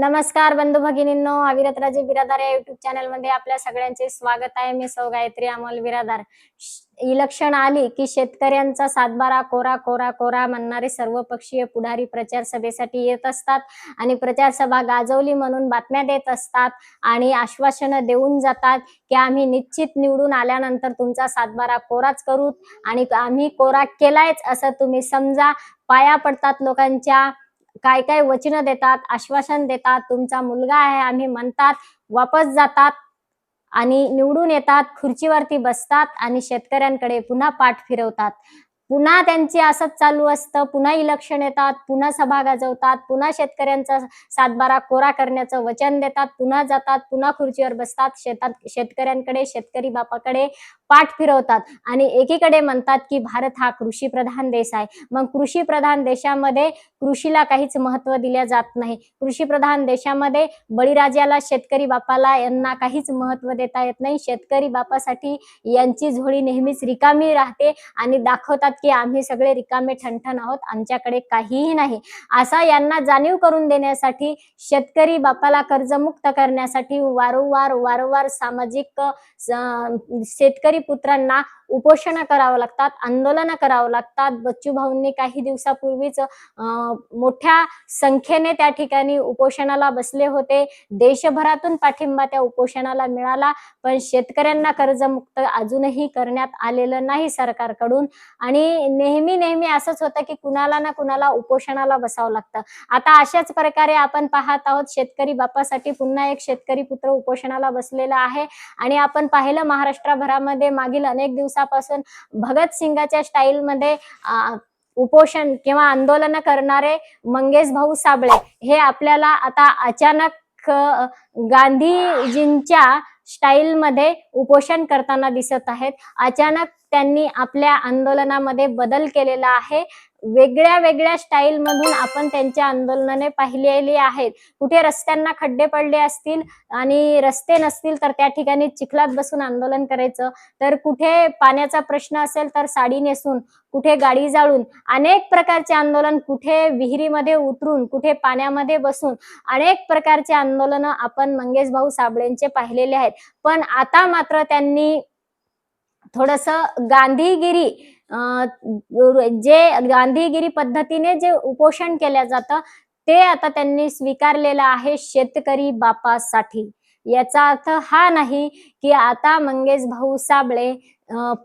नमस्कार बंधू भगिनींनो अविरतराजे बिरादार या युट्यूब चॅनलमध्ये आपल्या सगळ्यांचे स्वागत आहे. मी सौ गायत्री अमोल बिरादार. इलेक्शन आली की शेतकऱ्यांचा सातबारा कोरा कोरा कोरा म्हणणारे सर्वपक्षीय पुढारी प्रचार सभेसाठी येत असतात आणि प्रचार सभा गाजवली म्हणून बातम्या देत असतात आणि आश्वासनं देऊन जातात की आम्ही निश्चित निवडून आल्यानंतर तुमचा सातबारा कोराच करू आणि आम्ही कोरा केलायच असं तुम्ही समजा. पाया पडतात लोकांच्या काय काय वचनं देतात आश्वासन देतात तुमचा मुलगा आहे आम्ही म्हणतात वापस जातात आणि निवडून येतात खुर्चीवरती बसतात आणि शेतकऱ्यांकडे पुन्हा पाठ फिरवतात. पुन्हा त्यांचे असंच चालू असतं पुन्हा इलेक्शन येतात पुन्हा सभा गाजवतात पुन्हा शेतकऱ्यांचा सातबारा कोरा करण्याचं वचन देतात पुन्हा जातात पुन्हा खुर्चीवर बसतात शेतात शेतकऱ्यांकडे शेतकरी बापाकडे पाठ फिरवतात आणि एकीकडे म्हणतात की भारत हा कृषी प्रधान देश आहे. मग कृषी प्रधान देशामध्ये कृषीला काहीच महत्त्व दिल्या जात नाही. कृषी प्रधान देशामध्ये बळीराजाला शेतकरी बापाला यांना काहीच महत्त्व देता येत नाही. शेतकरी बापासाठी यांची झोळी नेहमीच रिकामी राहते आणि दाखवतात की आम्ही सगळे रिकामे ठणठण आहोत आमच्याकडे काहीही नाही. असा यांना जाणीव करून देण्यासाठी शेतकरी बापाला कर्जमुक्त करण्यासाठी वारंवार वारंवार सामाजिक शेतकरी पुत्रांना उपोषण करावं लागतात आंदोलन करावं लागतात. बच्चू भाऊंनी काही दिवसापूर्वीच अं, मोठ्या संख्येने त्या ठिकाणी उपोषणाला बसले होते. देशभरातून पाठिंबा त्या उपोषणाला मिळाला पण शेतकऱ्यांना कर्जमुक्त अजूनही करण्यात आलेलं नाही सरकारकडून. आणि नेहमी नेहमी असंच होतं की कुणाला ना कुणाला उपोषणाला बसावं लागतं. आता अशाच प्रकारे आपण पाहत आहोत शेतकरी बापासाठी पुन्हा एक शेतकरी पुत्र उपोषणाला बसलेला आहे. आणि आपण पाहिलं महाराष्ट्रभरामध्ये मागील अनेक दिवसापासून भगतसिंगाच्या स्टाईलमध्ये उपोषण किंवा आंदोलन करणारे मंगेश भाऊ साबळे हे आपल्याला आता अचानक गांधीजींच्या स्टाईलमध्ये उपोषण करताना दिसत आहेत. अचानक त्यांनी आपल्या आंदोलनामध्ये बदल केलेला आहे. वेगळ्या वेगळ्या स्टाईल मधून आपण त्यांच्या आंदोलनाने पाहिलेली आहेत. कुठे रस्त्यांना खड्डे पडले असतील आणि रस्ते नसतील तर त्या ठिकाणी चिखलात बसून आंदोलन करायचं. तर कुठे पाण्याचा प्रश्न असेल तर साडी नेसून कुठे गाडी जाळून अनेक प्रकारचे आंदोलन कुठे विहिरीमध्ये उतरून कुठे पाण्यामध्ये बसून अनेक प्रकारचे आंदोलन आपण मंगेश भाऊ साबळेंचे पाहिलेले आहेत. पण आता मात्र त्यांनी थोडस गांधीगिरी जे गांधीगिरी पद्धतीने जे उपोषण केलं जातं ते आता त्यांनी स्वीकारलेलं आहे शेतकरी बापासाठी. याचा अर्थ हा नाही की आता मंगेश भाऊ साबळे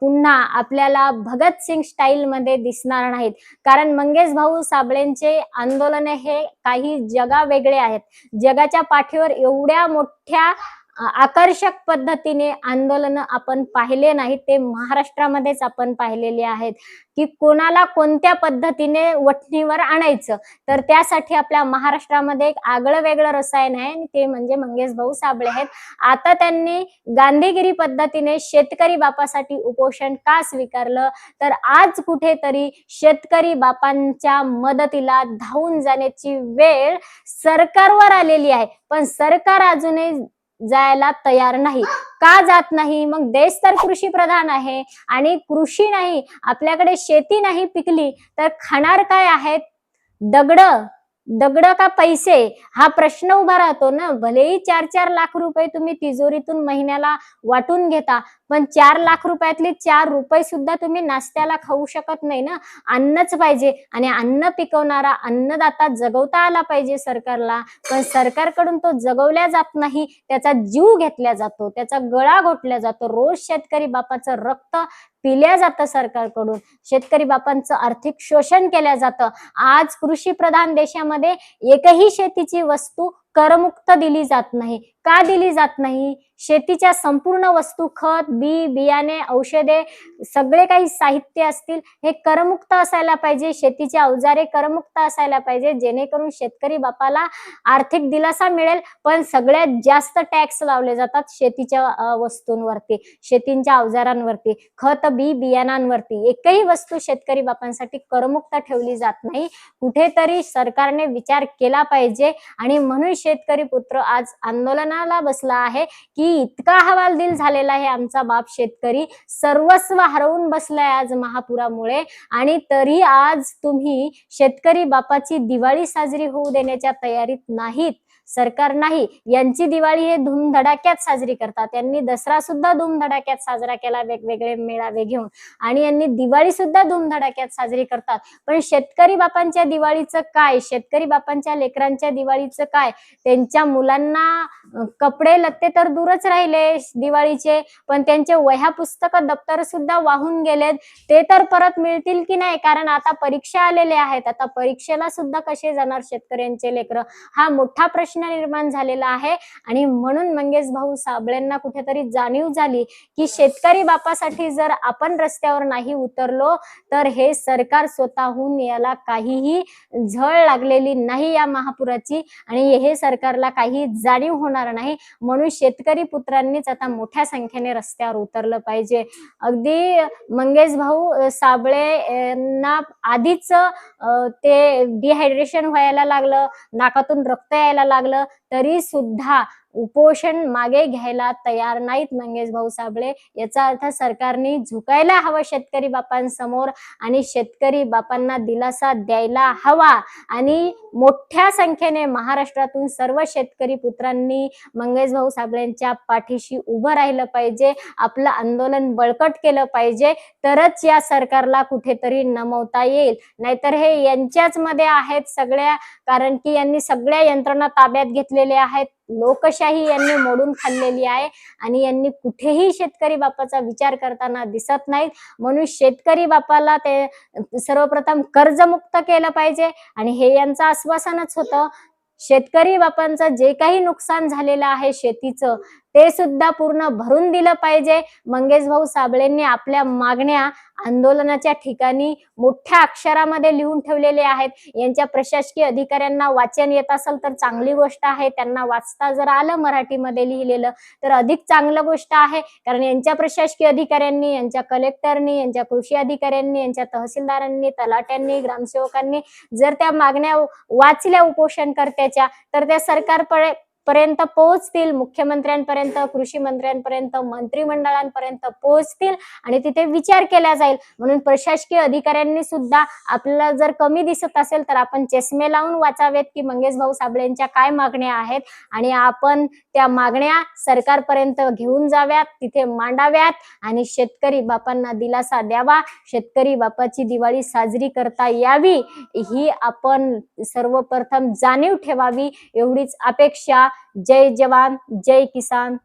पुन्हा आपल्याला भगतसिंग स्टाईल मध्ये दिसणार नाहीत. कारण मंगेश भाऊ साबळेंचे आंदोलन हे काही जगा वेगळे आहेत. जगाच्या पाठीवर एवढ्या मोठ्या आकर्षक पद्धतीने आंदोलन आपण पाहिले नाहीत ते महाराष्ट्रामध्येच आपण पाहिलेले आहेत की कोणाला कोणत्या पद्धतीने वठणीवर आणायचं. तर त्यासाठी आपल्या महाराष्ट्रामध्ये एक आगळं वेगळं रसायन आहे आणि ते म्हणजे मंगेश भाऊ साबळे आहेत. आता त्यांनी गांधीगिरी पद्धतीने शेतकरी बापासाठी उपोषण का स्वीकारलं? तर आज कुठेतरी शेतकरी बापांच्या मदतीला धावून जाण्याची वेळ सरकारवर आलेली आहे. पण सरकार अजूनही जायला तयार नाही. का जात नाही? मग देश तर कृषी प्रधान आहे आणि कृषी नाही आपल्याकडे शेती नाही पिकली तर खाणार काय आहेत? दगड दगड का पैसे? हा प्रश्न उभा राहतो ना. भलेही चार चार लाख रुपये तुम्ही तिजोरीतून महिन्याला वाटून घेता पण चार लाख रुपयातले चार रुपये सुद्धा तुम्ही नाश्त्याला खाऊ शकत नाही ना. अन्नच पाहिजे आणि अन्न पिकवणारा अन्नदाता जगवता आला पाहिजे सरकारला. पण सरकारकडून तो जगवल्या जात नाही त्याचा जीव घेतला जातो त्याचा गळा घोटला जातो. रोज शेतकरी बापाचं रक्त पिल्या जातं सरकारकडून. शेतकरी बापांचं आर्थिक शोषण केलं जातं. आज कृषी प्रधान देशामध्ये एकही शेतीची वस्तू करमुक्त दिली जात नाही. का दिली जात नाही? शेतीच्या संपूर्ण वस्तू खत बी बियाणे औषधे सगळे काही साहित्य असतील हे करमुक्त असायला पाहिजे. शेतीचे अवजारे करमुक्त असायला पाहिजे. जेणेकरून शेतकरी बापाला आर्थिक दिलासा मिळेल. पण सगळ्यात जास्त टॅक्स लावले जातात शेतीच्या वस्तूंवरती शेतींच्या अवजारांवरती खत बी बियाणांवरती. एकही वस्तू शेतकरी बापांसाठी करमुक्त ठेवली जात नाही. कुठेतरी सरकारने विचार केला पाहिजे. आणि म्हणून शेतकरी पुत्र आज आंदोलनाला बसला आहे की की इतका हवालदिल झालेला आहे आमचा बाप शेतकरी. सर्वस्व हरवून बसलाय आज महापुरामुळे. आणि तरी आज तुम्ही शेतकरी बापाची दिवाळी साजरी होऊ देण्याच्या तयारीत नाहीत. सरकार नाही यांची दिवाळी हे धूमधडाक्यात साजरी करतात. यांनी दसरा सुद्धा धूमधडाक्यात साजरा केला वेगवेगळे मेळावे घेऊन. आणि यांनी दिवाळी सुद्धा धूमधडाक्यात साजरी करतात. पण शेतकरी बापांच्या दिवाळीचं काय? शेतकरी बापांच्या लेकरांच्या दिवाळीचं काय? त्यांच्या मुलांना कपडे लत्ते तर दूरच राहिले दिवाळीचे पण त्यांचे वह्या पुस्तक दप्तर सुद्धा वाहून गेलेत. ते तर परत मिळतील की नाही? कारण आता परीक्षा आलेल्या आहेत. आता परीक्षेला सुद्धा कसे जाणार शेतकऱ्यांचे लेकर? हा मोठा प्रश्न निर्माण झालेला आहे. आणि म्हणून मंगेश भाऊ साबळेंना कुठेतरी जाणीव झाली की शेतकरी बापासाठी जर आपण रस्त्यावर नाही उतरलो तर हे सरकार स्वतःहून याला काहीही झळ लागलेली नाही या महापुराची आणि हे सरकारला काही जाणीव होणार नाही. म्हणून शेतकरी पुत्रांनीच आता मोठ्या संख्येने रस्त्यावर उतरलं पाहिजे. अगदी मंगेश भाऊ साबळे ना आधीच ते डिहायड्रेशन व्हायला लागलं नाकातून रक्त यायला लागलं. regular तरी सुद्धा उपोषण मागे घ्यायला तयार नाहीत मंगेश भाऊ साबळे. याचा अर्थ सरकारने झुकायला हवं शेतकरी बापांसमोर आणि शेतकरी बापांना दिलासा द्यायला हवा. आणि मोठ्या संख्येने महाराष्ट्रातून सर्व शेतकरी पुत्रांनी मंगेश भाऊ साबळेंच्या पाठीशी उभं राहिलं पाहिजे. आपलं आंदोलन बळकट केलं पाहिजे. तरच या सरकारला कुठेतरी नमवता येईल. नाहीतर हे यांच्याच मध्ये आहेत सगळ्या. कारण की यांनी सगळ्या यंत्रणा ताब्यात घेतले घेतलेल्या आहेत. लोकशाही यांनी मोडून खाल्लेली आहे आणि यांनी कुठेही शेतकरी बापाचा विचार करताना दिसत नाहीत. म्हणून शेतकरी बापाला ते सर्वप्रथम कर्जमुक्त केलं पाहिजे आणि हे यांचं आश्वासनच होतं. शेतकरी बापांचं जे काही नुकसान झालेलं आहे शेतीचं ते सुद्धा पूर्ण भरून दिलं पाहिजे. मंगेश भाऊ साबळेंनी आपल्या मागण्या आंदोलनाच्या ठिकाणी मोठ्या अक्षरामध्ये लिहून ठेवलेले आहेत. यांच्या प्रशासकीय अधिकाऱ्यांना वाचन येत असेल तर चांगली गोष्ट आहे. त्यांना वाचता जर आलं मराठीमध्ये लिहिलेलं तर अधिक चांगलं गोष्ट आहे. कारण यांच्या प्रशासकीय अधिकाऱ्यांनी यांच्या कलेक्टरनी यांच्या कृषी अधिकाऱ्यांनी यांच्या तहसीलदारांनी तलाट्यांनी ग्रामसेवकांनी जर त्या मागण्या वाचल्या उपोषणकर्त्याच्या तर त्या सरकारकडे पर्यंत पोहोचतील मुख्यमंत्र्यांपर्यंत कृषी मंत्र्यांपर्यंत मंत्रिमंडळांपर्यंत पोहोचतील आणि तिथे विचार केला जाईल. म्हणून प्रशासकीय अधिकाऱ्यांनी सुद्धा आपल्याला जर कमी दिसत असेल तर आपण चष्मे लावून वाचावेत की मंगेश भाऊ साबळेंच्या काय मागण्या आहेत आणि आपण त्या मागण्या सरकारपर्यंत घेऊन जाव्यात तिथे मांडाव्यात आणि शेतकरी बापांना दिलासा द्यावा. शेतकरी बापाची दिवाळी साजरी करता यावी ही आपण सर्वप्रथम जाणीव ठेवावी एवढीच अपेक्षा जय जवान जय किसान.